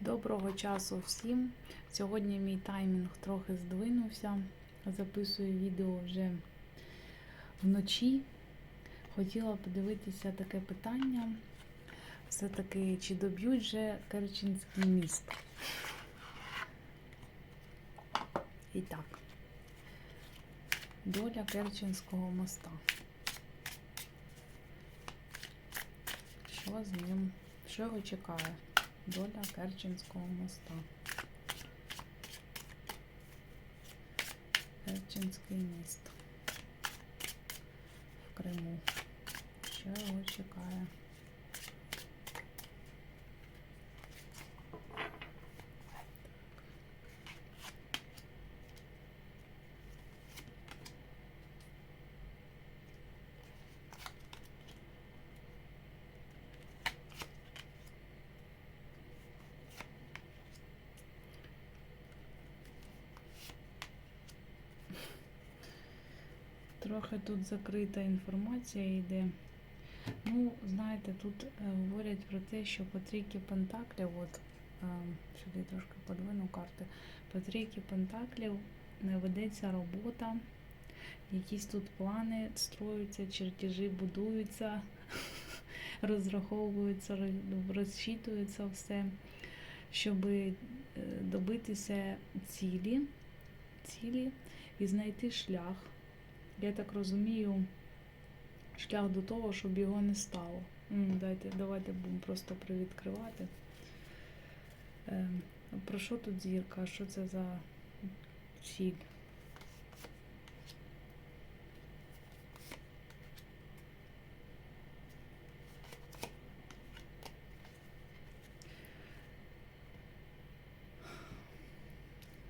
Доброго часу всім. Сьогодні мій таймінг трохи здвинувся. Записую відео вже вночі. Хотіла подивитися таке питання. Все-таки, чи доб'ють же Керченський міст? І так, доля Керченського моста. Що з ним? Що його чекає? Доля Керченського моста. Керченський міст в Криму. Що його чекає? Трохи тут закрита інформація йде. Ну, знаєте, тут е, говорять про те, що по трійки Пентаклів, от е, сюди трошки подвину карти, по трійки Пентаклів ведеться робота, якісь тут плани строюються, чертежі будуються, розраховуються, розчитується все, щоб добитися цілі, цілі і знайти шлях. Я так розумію, шлях до того, щоб його не стало. М, Дайте, давайте будемо просто привідкривати. Ем, про що тут зірка? Що це за ціль?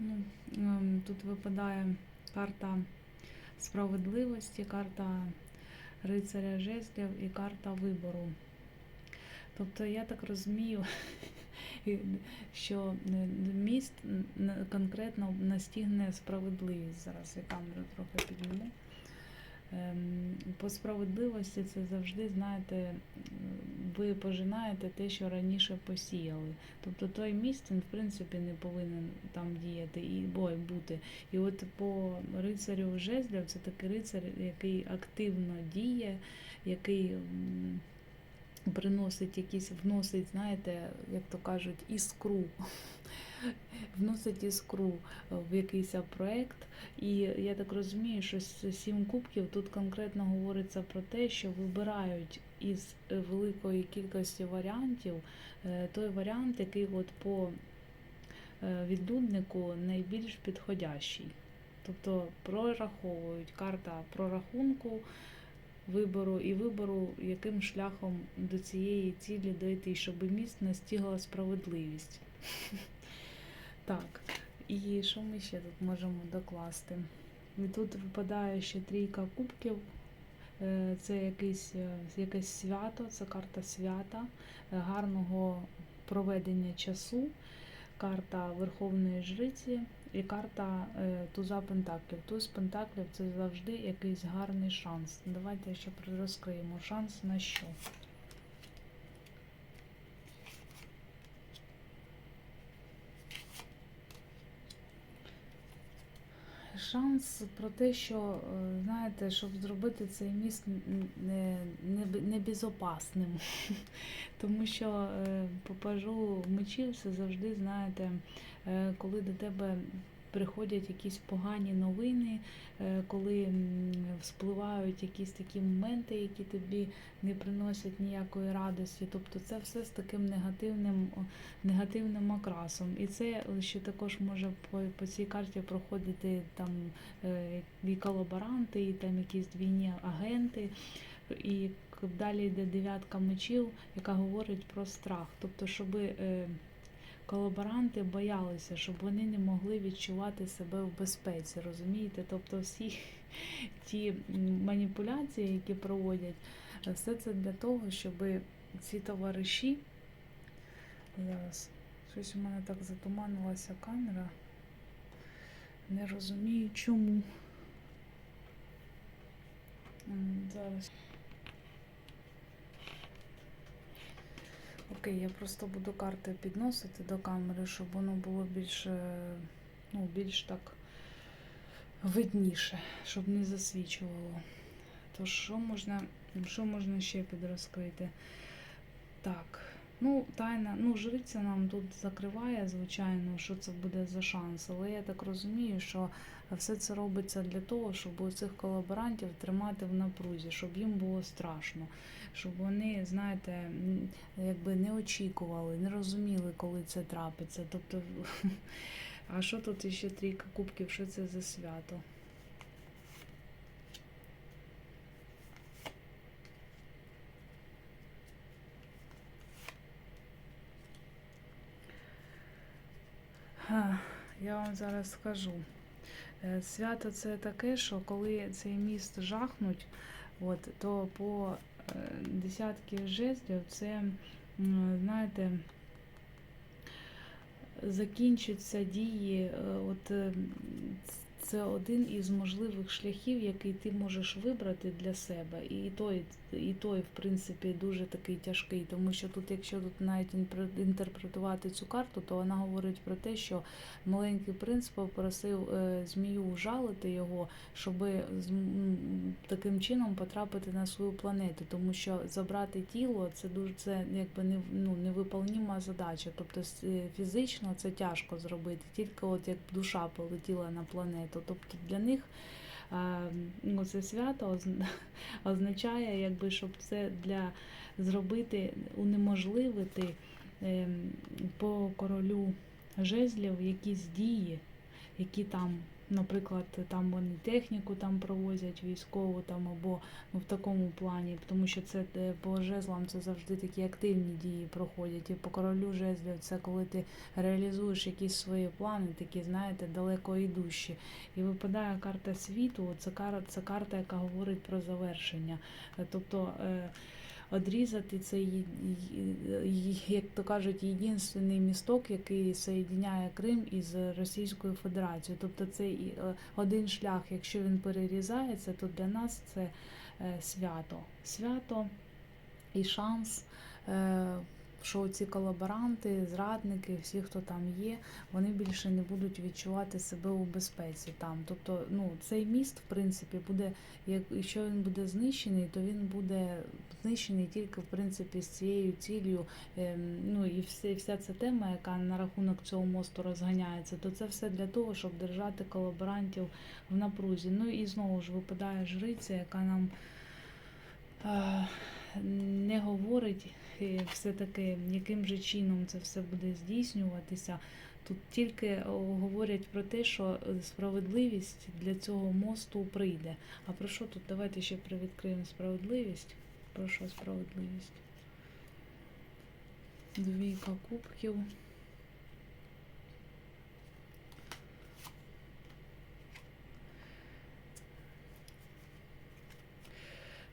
Ну, ем, тут випадає карта справедливості, карта рицаря жезлів і карта вибору. Тобто я так розумію, що міст конкретно настигне справедливість. Зараз я камеру трохи підніму. Ем, По справедливості це завжди, знаєте, ви пожинаєте те, що раніше посіяли. Тобто той міст, він в принципі не повинен там діяти і бой бути. І от по рицарю жезлів це такий рицар, який активно діє, який приносить якісь, вносить, знаєте, як то кажуть, іскру. Вносить іскру в якийсь проект. І я так розумію, що сім кубків тут конкретно говориться про те, що вибирають із великої кількості варіантів е, той варіант, який от по е, відлюднику найбільш підходящий. Тобто прораховують карта прорахунку вибору і вибору, яким шляхом до цієї цілі дойти, щоб міст настигла справедливість. Так, і що ми ще тут можемо докласти? І тут випадає ще трійка кубків. Е, Це якесь, е, якесь свято, це карта свята, е, гарного проведення часу, карта Верховної Жриці і карта Туза Пентаклів. Туз Пентаклів це завжди якийсь гарний шанс. Давайте ще розкриємо шанс на що. Шанс про те, що, е, знаєте, щоб зробити цей міст не, не, не. Тому що е, по пажу мечів це завжди, знаєте, е, коли до тебе приходять якісь погані новини, е, коли вспливають якісь такі моменти, які тобі не приносять ніякої радості. Тобто це все з таким негативним, негативним окрасом. І це ще також може по, по цій карті проходити там е, і колаборанти, і там якісь двійні агенти. І далі йде дев'ятка мечів, яка говорить про страх. Тобто, щоб е, колаборанти боялися, щоб вони не могли відчувати себе в безпеці, розумієте? Тобто всі ті маніпуляції, які проводять, все це для того, щоб ці товариші. Зараз щось у мене так затуманилася камера. Не розумію чому. Зараз. Окей, я просто буду карти підносити до камери, щоб воно було більш, ну, більш так видніше, щоб не засвічувало. То що можна, що можна ще підрозкрити? Так, ну, тайна, ну, жриця нам тут закриває, звичайно, що це буде за шанс. Але я так розумію, що все це робиться для того, щоб у цих колаборантів тримати в напрузі, щоб їм було страшно, щоб вони, знаєте, якби не очікували, не розуміли, коли це трапиться. Тобто, а що тут іще трійка кубків, що це за свято? Я вам зараз скажу. Е, Свято це таке, що коли цей міст жахнуть, от, то по е, десятки жезлів це, знаєте, закінчаться дії. е, От, це один із можливих шляхів, який ти можеш вибрати для себе. І той, і той, в принципі, дуже такий тяжкий, тому що тут, якщо тут навіть інтерпретувати цю карту, то вона говорить про те, що маленький принц попросив е, змію ужалити його, щоб таким чином потрапити на свою планету, тому що забрати тіло це дуже це якби не ну, невиполніма задача. Тобто е, фізично це тяжко зробити, тільки от як душа полетіла на планету. Тобто для них е, ну, це свято означає, якби щоб це для зробити, унеможливити ем, по королю жезлів якісь дії, які там, наприклад, там вони техніку там провозять військову там або ну, в такому плані, тому що це е, по жезлам це завжди такі активні дії проходять. І по королю жезлів це коли ти реалізуєш якісь свої плани, такі, знаєте, далеко йдущі. І випадає карта світу, це карта, це карта, яка говорить про завершення. Е, Тобто е, одрізати цей, як то кажуть, єдинственний місток, який соєдиняє Крим із Російською Федерацією. Тобто це е, один шлях, якщо він перерізається, то для нас це е, свято. Свято і шанс. Що ці колаборанти, зрадники, всі, хто там є, вони більше не будуть відчувати себе у безпеці там. Тобто, ну цей міст, в принципі, буде, якщо він буде знищений, то він буде знищений тільки в принципі з цією ціллю. Ем, ну і все, вся ця тема, яка на рахунок цього мосту розганяється, то це все для того, щоб держати колаборантів в напрузі. Ну і знову ж випадає жриця, яка нам е, не говорить все-таки, яким же чином це все буде здійснюватися. Тут тільки говорять про те, що е, справедливість для цього мосту прийде. А про що тут? Давайте ще привідкриємо справедливість. Про що справедливість? Двійка кубків.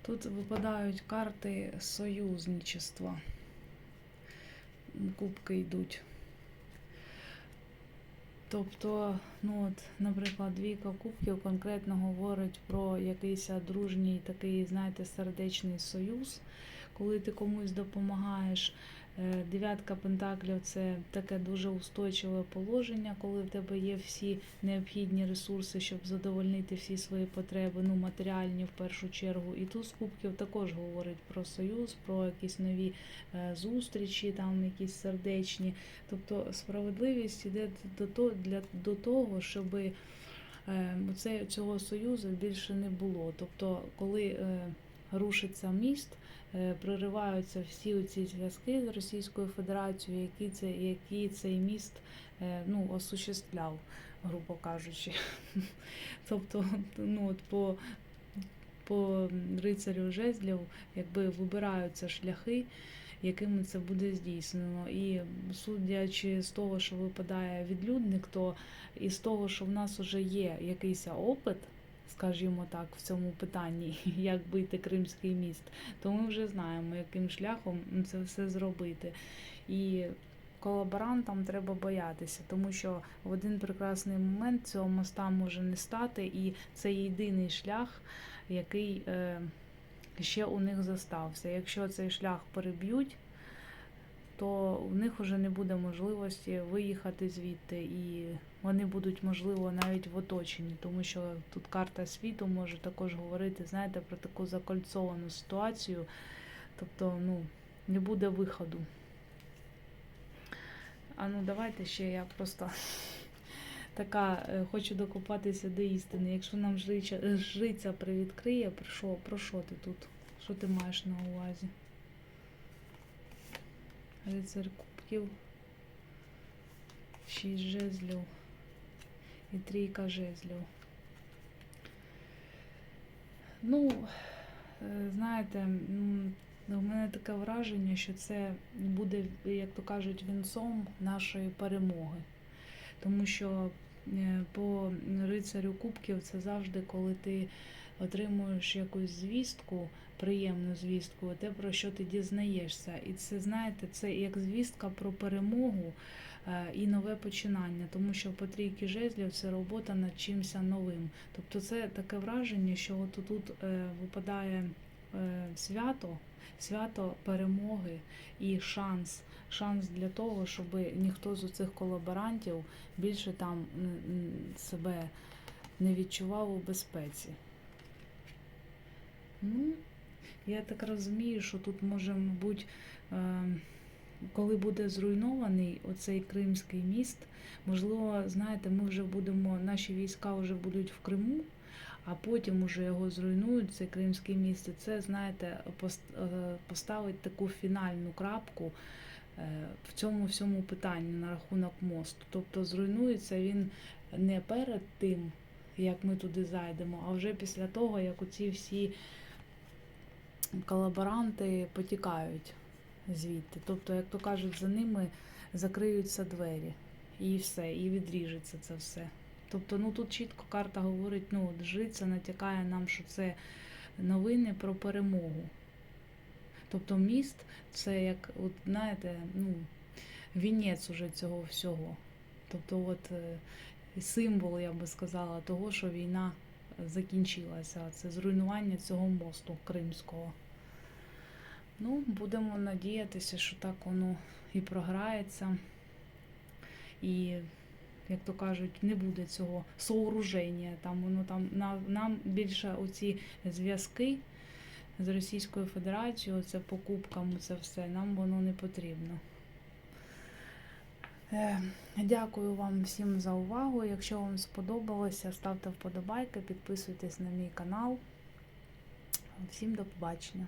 Тут випадають карти союзничества. Кубки йдуть. Тобто, ну от, наприклад, двійка кубків конкретно говорить про якийсь дружній такий, знаєте, сердечний союз, коли ти комусь допомагаєш. Е, Дев'ятка пентаклів це таке дуже устойчиве положення, коли в тебе є всі необхідні ресурси, щоб задовольнити всі свої потреби, ну матеріальні в першу чергу. І туз кубків також говорить про союз, про якісь нові е, зустрічі, там якісь сердечні. Тобто справедливість іде до того, для того, щоб е, цього союзу більше не було. Тобто, коли рушиться міст, прориваються всі ці зв'язки з Російською Федерацією, які, це, які цей міст е, ну, осуществляв, грубо кажучи. Тобто, ну, от по, по рицарю жезлів якби вибираються шляхи, якими це буде здійснено. І судячи з того, що випадає відлюдник, то і з того, що в нас вже є якийсь опит, скажімо так, в цьому питанні, як бити Кримський міст, то ми вже знаємо, яким шляхом це все зробити. І колаборантам треба боятися, тому що в один прекрасний момент цього моста може не стати, і це єдиний шлях, який е, ще у них застався. Якщо цей шлях переб'ють, то в них вже не буде можливості виїхати звідти, і вони будуть, можливо, навіть в оточенні, тому що тут карта світу може також говорити, знаєте, про таку закольцовану ситуацію. Тобто, ну, не буде виходу. А ну давайте ще я просто така е, хочу докопатися до істини. Якщо нам жриця, привідкриє, про що, про що ти тут? Що ти маєш на увазі? Рицар кубків, шість жезлів і трійка жезлів. Ну, е, знаєте, у мене таке враження, що це буде, як то кажуть, вінцом нашої перемоги. Тому що е, по рицарю кубків це завжди, коли ти отримуєш якусь звістку, приємну звістку, те, про що ти дізнаєшся. І це, знаєте, це як звістка про перемогу е, і нове починання, тому що по трійки жезлів це робота над чимся новим. Тобто це таке враження, що от тут е, випадає е, свято, свято перемоги і шанс. Шанс для того, щоб ніхто з цих колаборантів більше там себе не відчував у безпеці. Ну, я так розумію, що тут може бути, е, коли буде зруйнований оцей Кримський міст, можливо, знаєте, ми вже будемо, наші війська вже будуть в Криму, а потім уже його зруйнують, цей Кримський міст. І це, знаєте, е, поставить таку фінальну крапку е, в цьому всьому питанні на рахунок мосту. Тобто зруйнується він не перед тим, як ми туди зайдемо, а вже після того, як оці всі колаборанти потікають звідти. Тобто, як то кажуть, за ними закриються двері і все, і відріжеться це все. Тобто, ну тут чітко карта говорить, ну, от жриця натякає нам, що це новини про перемогу. Тобто міст це як, от, знаєте, ну, вінець уже цього всього. Тобто, от е, символ, я би сказала, того, що війна закінчилася. Це зруйнування цього мосту кримського. Ну, будемо надіятися, що так воно і програється. І, як то кажуть, не буде цього сооруження. Там воно там на- нам більше оці зв'язки з Російською Федерацією, це покупками, це все, нам воно не потрібно. Е, Дякую вам всім за увагу. Якщо вам сподобалося, ставте вподобайки, підписуйтесь на мій канал. Всім до побачення.